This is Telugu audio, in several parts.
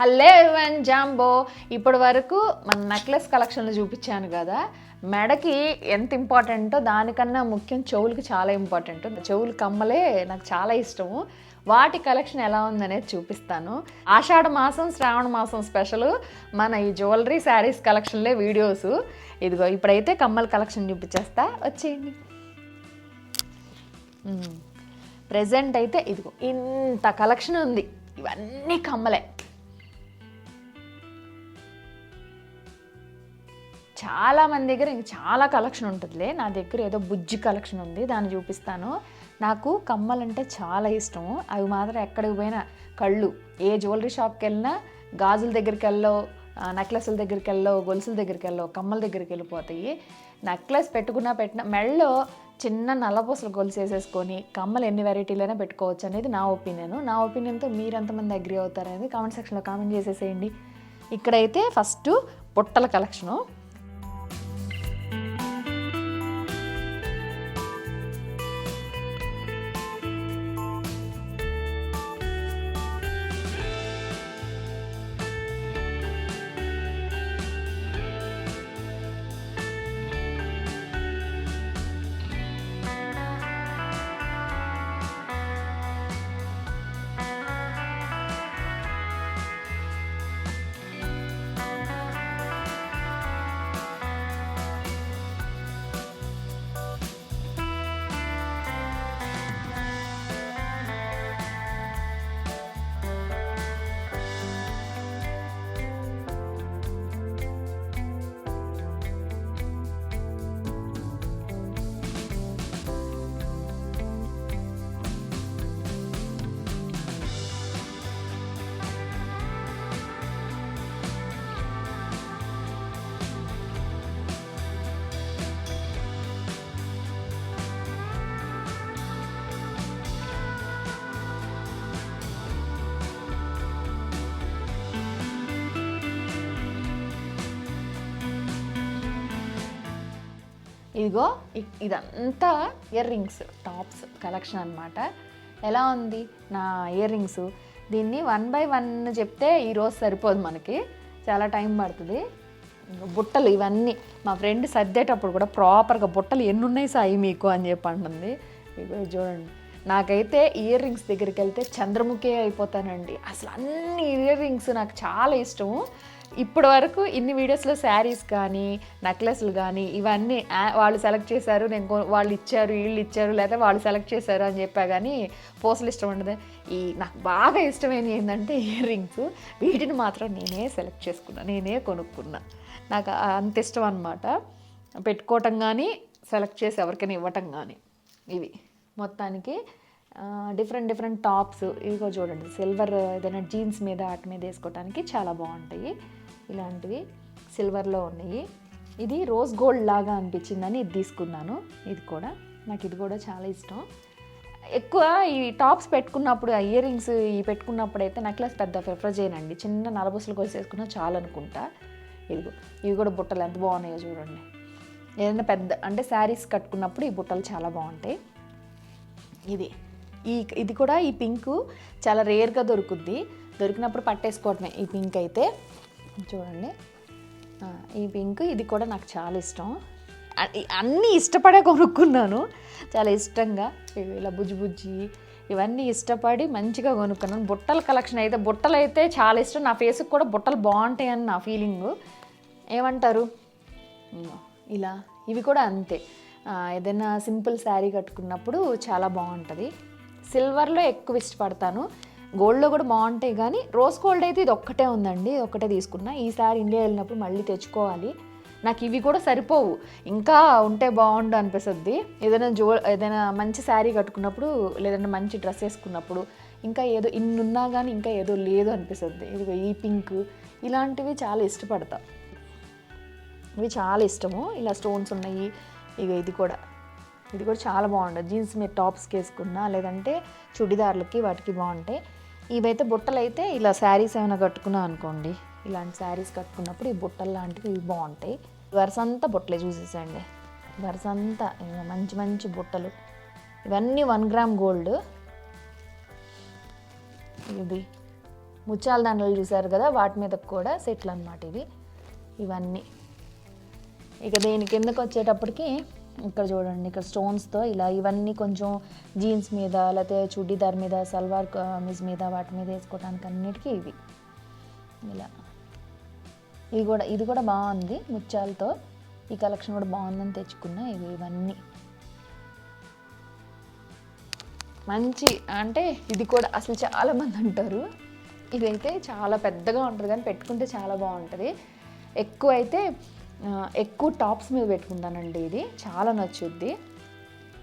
Hello ఎవన్ jumbo. ఇప్పటి వరకు మన నెక్లెస్ కలెక్షన్లు చూపించాను కదా మెడకి ఎంత ఇంపార్టెంటో దానికన్నా ముఖ్యం చెవులకి చాలా ఇంపార్టెంట్ చెవులు కమ్మలే నాకు చాలా ఇష్టము. వాటి కలెక్షన్ ఎలా ఉందనేది చూపిస్తాను. ఆషాఢ మాసం శ్రావణ మాసం స్పెషల్ మన ఈ జ్యువెలరీ శారీస్ కలెక్షన్లే వీడియోస్ ఇదిగో ఇప్పుడైతే కమ్మల కలెక్షన్ చూపించేస్తా. వచ్చేయండి. ప్రజెంట్ అయితే ఇదిగో ఇంత కలెక్షన్ ఉంది. ఇవన్నీ కమ్మలే. చాలా మంది దగ్గర ఇంక చాలా కలెక్షన్ ఉంటుందిలే. నా దగ్గర ఏదో బుజ్జి కలెక్షన్ ఉంది దాన్ని చూపిస్తాను. నాకు కమ్మలంటే చాలా ఇష్టము అవి మాత్రం ఎక్కడికి పోయినా కళ్ళు. ఏ జ్యువెలరీ షాప్కి వెళ్ళినా గాజుల దగ్గరికి వెళ్ళో నెక్లెస్ల దగ్గరికి వెళ్ళో గొలుసుల దగ్గరికి వెళ్ళో కమ్మల దగ్గరికి వెళ్ళిపోతాయి. నెక్లెస్ పెట్టుకున్నా పెట్టిన మెళ్ళో చిన్న నల్లపూసలు గొలుసు వేసేసుకొని కమ్మలు ఎన్ని వెరైటీలైనా పెట్టుకోవచ్చు అనేది నా ఒపీనియన్. నా ఒపీనియన్తో మీరు ఎంతమంది అగ్రి అవుతారనేది కామెంట్ సెక్షన్లో కామెంట్ చేసేసేయండి. ఇక్కడైతే ఫస్ట్ బుట్టల కలెక్షను. ఇదిగో ఇదంతా ఇయర్ రింగ్స్ టాప్స్ కలెక్షన్ అనమాట ఎలా ఉంది? నా ఇయర్ రింగ్స్ దీన్ని వన్ బై వన్ చెప్తే ఈరోజు సరిపోదు మనకి. చాలా టైం పడుతుంది. బుట్టలు ఇవన్నీ మా ఫ్రెండ్ సర్దేటప్పుడు కూడా ప్రాపర్గా బుట్టలు ఎన్ని ఉన్నాయి సాయి మీకు అని చెప్పి అంటుంది. ఇగో చూడండి. నాకైతే ఇయర్ రింగ్స్ దగ్గరికి వెళ్తే చంద్రముఖి అయిపోతానండి. అసలు అన్ని ఇయర్ రింగ్స్ నాకు చాలా ఇష్టము. ఇప్పటి వరకు ఇన్ని వీడియోస్లో శారీస్ కానీ నెక్లెస్లు కానీ ఇవన్నీ వాళ్ళు సెలెక్ట్ చేశారు నేను వాళ్ళు ఇచ్చారు వీళ్ళు ఇచ్చారు లేదా వాళ్ళు సెలెక్ట్ చేశారు అని చెప్పా కానీ పోస్టులు ఇష్టం ఉండదు. ఈ నాకు బాగా ఇష్టమైన ఏంటంటే ఇయర్ రింగ్స్ వీటిని మాత్రం నేనే సెలెక్ట్ చేసుకున్నా నేనే కొనుక్కున్నా. నాకు అంత ఇష్టం అనమాట పెట్టుకోవటం కానీ సెలెక్ట్ చేసి ఎవరికైనా ఇవ్వటం కానీ ఇవి. మొత్తానికి డిఫరెంట్ డిఫరెంట్ టాప్స్ ఇదిగో చూడండి. సిల్వర్ ఏదైనా జీన్స్ మీద వాటి మీద వేసుకోవడానికి చాలా బాగుంటాయి. ఇలాంటివి సిల్వర్లో ఉన్నాయి. ఇది రోజ్ గోల్డ్ లాగా అనిపించిందని ఇది తీసుకున్నాను. ఇది కూడా నాకు ఇది కూడా చాలా ఇష్టం. ఎక్కువ ఈ టాప్స్ పెట్టుకున్నప్పుడు ఇయర్ రింగ్స్ ఈ పెట్టుకున్నప్పుడు అయితే నెక్లెస్ పెద్ద ప్రిఫర్ చేయనండి. చిన్న నలభుసలు కోసి వేసుకున్నా చాలు ఇదిగో ఇవి కూడా బుట్టలు ఎంత బాగున్నాయో చూడండి. ఏదైనా పెద్ద అంటే శారీస్ కట్టుకున్నప్పుడు ఈ బుట్టలు చాలా బాగుంటాయి. ఇది ఈ ఇది కూడా ఈ పింక్ చాలా రేర్గా దొరుకుద్ది. దొరికినప్పుడు పట్టేసుకోవటమే ఈ పింక్ అయితే. చూడండి. ఈ పింక్ ఇది కూడా నాకు చాలా ఇష్టం. అన్నీ ఇష్టపడే కొనుక్కున్నాను. చాలా ఇష్టంగా. ఇలా బుజ్జి బుజ్జి ఇవన్నీ ఇష్టపడి మంచిగా కొనుక్కున్నాను. బుట్టల కలెక్షన్ అయితే బుట్టలు అయితే చాలా ఇష్టం. నా ఫేస్కి కూడా బుట్టలు బాగుంటాయని నా ఫీలింగ్ ఏమంటారు? ఇలా. ఇవి కూడా అంతే. ఏదైనా సింపుల్ శారీ కట్టుకున్నప్పుడు చాలా బాగుంటుంది. సిల్వర్లో ఎక్కువ ఇష్టపడతాను. గోల్డ్లో కూడా బాగుంటాయి కానీ రోజ్ గోల్డ్ అయితే ఇది ఒక్కటే ఉందండి ఒక్కటే తీసుకున్నా. ఈసారి ఇండియా వెళ్ళినప్పుడు మళ్ళీ తెచ్చుకోవాలి. నాకు ఇవి కూడా సరిపోవు. ఇంకా ఉంటే బాగుండు అనిపిస్తుంది. ఏదైనా జో ఏదైనా మంచి శారీ కట్టుకున్నప్పుడు లేదంటే మంచి డ్రెస్ వేసుకున్నప్పుడు ఇంకా ఏదో ఇన్నున్నా కానీ ఇంకా ఏదో లేదు అనిపిస్తుంది. ఇదిగో ఈ పింక్ ఇలాంటివి చాలా ఇష్టపడతా. ఇవి చాలా ఇష్టము. ఇలా స్టోన్స్ ఉన్నాయి. ఇక ఇది కూడా. ఇది కూడా చాలా బాగుంటుంది జీన్స్ మీద టాప్స్కి వేసుకున్నా లేదంటే చుడిదార్లకి వాటికి బాగుంటాయి. ఇవైతే బుట్టలు అయితే ఇలా శారీస్ ఏమైనా కట్టుకున్నా అనుకోండి ఇలాంటి శారీస్ కట్టుకున్నప్పుడు ఈ బుట్టలు లాంటివి ఇవి బాగుంటాయి. వరుస అంతా బుట్టలే చూసేసండి వరుస అంతా ఇక మంచి మంచి బుట్టలు. ఇవన్నీ వన్ గ్రామ్ గోల్డ్. ఇది ముత్యాల దండలు చూసారు కదా వాటి మీద కూడా సెట్లు అనమాట ఇవి. ఇవన్నీ. ఇక దీని కిందకి వచ్చేటప్పటికి ఇక్కడ చూడండి ఇక్కడ స్టోన్స్తో ఇలా ఇవన్నీ కొంచెం జీన్స్ మీద లేకపోతే చుడీదార్ మీద సల్వార్ కమీజ్ మీద వాటి మీద వేసుకోవడానికి అన్నిటికీ ఇవి. ఇలా. ఇది కూడా ఇది కూడా బాగుంది ముత్యాలతో. ఈ కలెక్షన్ కూడా బాగుందని తెచ్చుకున్నా ఇవి ఇవన్నీ. మంచి అంటే ఇది కూడా అసలు చాలామంది అంటారు. ఇదైతే చాలా పెద్దగా ఉంటుంది కానీ పెట్టుకుంటే చాలా బాగుంటుంది. ఎక్కువ అయితే ఎక్కువ టాప్స్ మీద పెట్టుకుంటానండి ఇది. చాలా నచ్చుద్ది.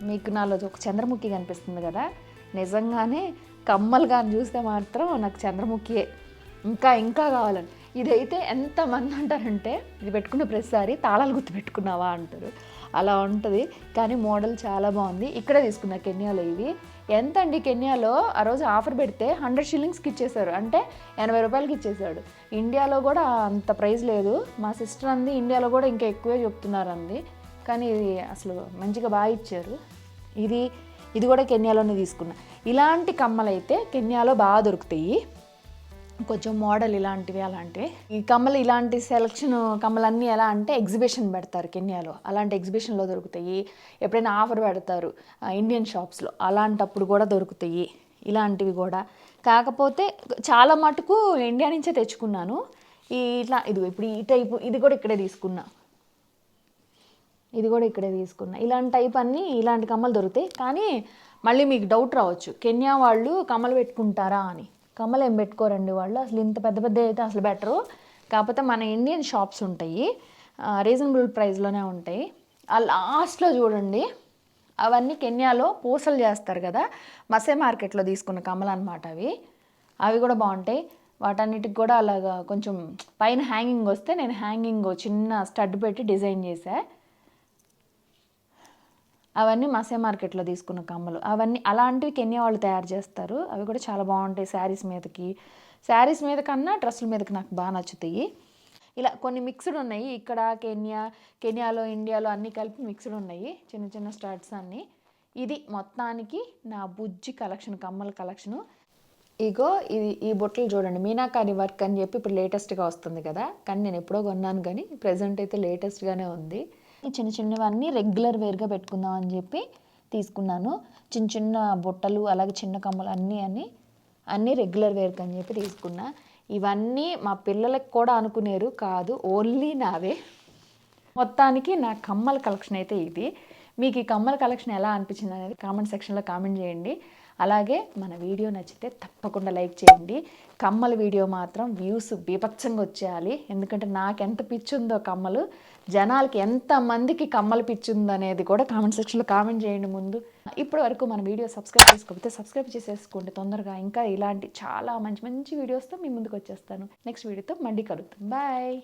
మీకు నాలో ఒక చంద్రముఖి కనిపిస్తుంది కదా. నిజంగానే కమ్మలు కానీ చూస్తే మాత్రం నాకు చంద్రముఖియే. ఇంకా ఇంకా కావాలని. ఇదైతే ఎంతమంది అంటారంటే ఇది పెట్టుకున్న ప్రతిసారి తాళాలు గుర్తు పెట్టుకున్నావా అంటారు. అలా ఉంటుంది. కానీ మోడల్ చాలా బాగుంది. ఇక్కడే తీసుకున్నా కెన్యాలో ఇవి. ఎంత అండి కెన్యాలో ఆ రోజు ఆఫర్ పెడితే హండ్రెడ్ షిల్లింగ్స్కి ఇచ్చేశారు. అంటే ఎనభై రూపాయలకి ఇచ్చేసాడు ఇండియాలో కూడా అంత ప్రైస్ లేదు. మా సిస్టర్ అంది ఇండియాలో కూడా ఇంకా ఎక్కువే చెప్తున్నారు అంది. కానీ ఇది అసలు మంచిగా బాగా ఇచ్చారు. ఇది ఇది కూడా కెన్యాలోనే తీసుకున్నా. ఇలాంటి కమ్మలు అయితే కెన్యాలో బాగా దొరుకుతాయి. కొంచెం మోడల్ ఇలాంటివి అలాంటివి. ఈ కమ్మలు ఇలాంటి సెలక్షన్ కమ్మలన్నీ ఎలా అంటే ఎగ్జిబిషన్ పెడతారు కెన్యాలో. అలాంటి ఎగ్జిబిషన్లో దొరుకుతాయి. ఎప్పుడైనా ఆఫర్ పెడతారు ఇండియన్ షాప్స్లో అలాంటప్పుడు కూడా దొరుకుతాయి. ఇలాంటివి కూడా. కాకపోతే చాలా మటుకు ఇండియా నుంచే తెచ్చుకున్నాను. ఈ ఇట్లా ఇది ఇప్పుడు ఈ టైపు ఇది కూడా ఇక్కడే తీసుకున్నా. ఇది కూడా ఇక్కడే తీసుకున్నా. ఇలాంటి టైప్ అన్నీ ఇలాంటి కమ్మలు దొరుకుతాయి. కానీ మళ్ళీ మీకు డౌట్ రావచ్చు. కెన్యా వాళ్ళు కమ్మలు పెట్టుకుంటారా అని. కమ్మలు ఏం పెట్టుకోరండి వాళ్ళు? అసలు ఇంత పెద్ద పెద్ద అయితే అసలు బెటరు కాకపోతే మన ఇండియన్ షాప్స్ ఉంటాయి. రీజనబుల్ ప్రైస్లోనే ఉంటాయి. ఆ లాస్ట్లో చూడండి. అవన్నీ కెన్యాలో పూసలు చేస్తారు కదా. మసే మార్కెట్లో తీసుకున్న కమ్మలు అనమాట అవి. అవి కూడా బాగుంటాయి. వాటన్నిటికి కూడా అలాగా కొంచెం పైన హ్యాంగింగ్ వస్తే నేను హ్యాంగింగ్ చిన్న స్టడ్ పెట్టి డిజైన్ చేశాను అవన్నీ మసే మార్కెట్లో తీసుకున్న కమ్మలు. అవన్నీ అలాంటివి కెన్యా వాళ్ళు తయారు చేస్తారు. అవి కూడా చాలా బాగుంటాయి శారీస్ మీదకి. శారీస్ మీద కన్నా డ్రెస్సుల మీదకి నాకు బాగా నచ్చుతాయి. ఇలా కొన్ని మిక్స్డ్ ఉన్నాయి. ఇక్కడ కెన్యా కెన్యాలో ఇండియాలో అన్నీ కలిపి మిక్స్డ్ ఉన్నాయి. చిన్న చిన్న స్టార్ట్స్ అన్నీ. ఇది మొత్తానికి నా బుజ్జి కలెక్షన్ కమ్మల కలెక్షను. ఇగో ఇది ఈ బొట్టలు చూడండి. మీనాకారి వర్క్ అని చెప్పి ఇప్పుడు లేటెస్ట్గా వస్తుంది కదా. కానీ నేను ఎప్పుడో కొన్నాను కానీ ప్రజెంట్ అయితే లేటెస్ట్గానే ఉంది. ఈ చిన్న చిన్నవన్నీ రెగ్యులర్ వేర్గా పెట్టుకుందాం అని చెప్పి తీసుకున్నాను. చిన్న చిన్న బుట్టలు అలాగే చిన్న కమ్మలు అన్నీ అని అన్నీ రెగ్యులర్ వేర్గా అని చెప్పి తీసుకున్నా. ఇవన్నీ మా పిల్లలకు కూడా అనుకునేరు కాదు ఓన్లీ నావే. మొత్తానికి నా కమ్మల కలెక్షన్ అయితే ఇది. మీకు ఈ కమ్మల కలెక్షన్ ఎలా అనిపించింది అనేది కామెంట్ సెక్షన్లో కామెంట్ చేయండి. అలాగే మన వీడియో నచ్చితే తప్పకుండా లైక్ చేయండి. కమ్మల వీడియో మాత్రం వ్యూస్ బీభత్సంగా వచ్చేయాలి. ఎందుకంటే నాకు ఎంత పిచ్చిందో కమ్మలు జనాలకి ఎంత మందికి పిచ్చుందో అనేది కూడా కామెంట్ సెక్షన్లో కామెంట్ చేయండి ముందు. ఇప్పటి వరకు మన వీడియో సబ్స్క్రైబ్ చేసుకోకపోతే సబ్స్క్రైబ్ చేసేసుకోండి తొందరగా. ఇంకా ఇలాంటి చాలా మంచి మంచి వీడియోస్తో మీ ముందుకు వచ్చేస్తాను. నెక్స్ట్ వీడియోతో మళ్ళీ కలుగుతాం బాయ్